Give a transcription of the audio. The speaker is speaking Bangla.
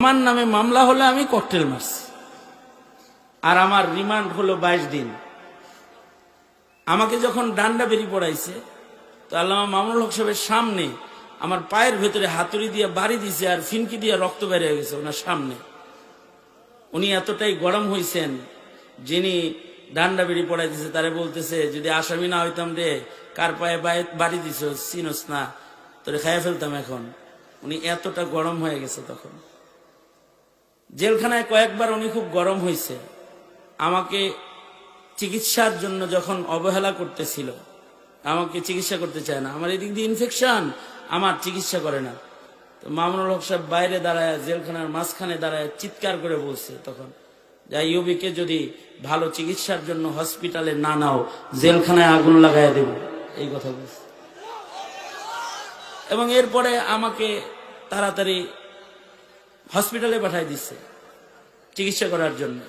আমার নামে মামলা হলে আমি ককটেল মারছি। আর আমার রিমান্ড হলো বাইশ দিন। আমাকে যখন ডান্ডা বেরি পড়াইছে, তো আল্লামা মামুনুল হক সাহেবের সামনে আমার পায়ের ভেতরে হাতুড়ি দিয়ে বাড়ি দিছে আর ফিনকি দিয়ে রক্ত বের হয়ে গেছে ওনার সামনে। উনি এতটাই গরম হইছেন, যিনি ডান্ডা বেরিয়ে পড়াই দিছে তারে বলতেছে, যদি আসামি না হইতাম রে, কার পায়ে বাড়ি দিছ? চিনস না, তোরে খাইয়া ফেলতাম এখন। উনি এতটা গরম হয়ে গেছে তখন। জেলখানায় কয়েকবার উনি খুব গরম হয়েছে। আমাকে চিকিৎসার জন্য যখন অবহেলা করতেছিল, আমাকে চিকিৎসা করতে চায় না। আমার এদিক দিয়ে ইনফেকশন আমার চিকিৎসা করে না। তো মামুনুল হক সাহেব বাইরে দাঁড়ায়, জেলখানার মাঝখানে দাঁড়ায় চিৎকার করে বলছে তখন যে ইউবিকে যদি ভালো চিকিৎসার জন্য হসপিটালে না নাও, জেলখানায় আগুন লাগাই দেব। এই কথা বলছে। এবং এরপরে আমাকে তাড়াতাড়ি হসপিটালে পাঠাই দিচ্ছে চিকিৎসা করার জন্য।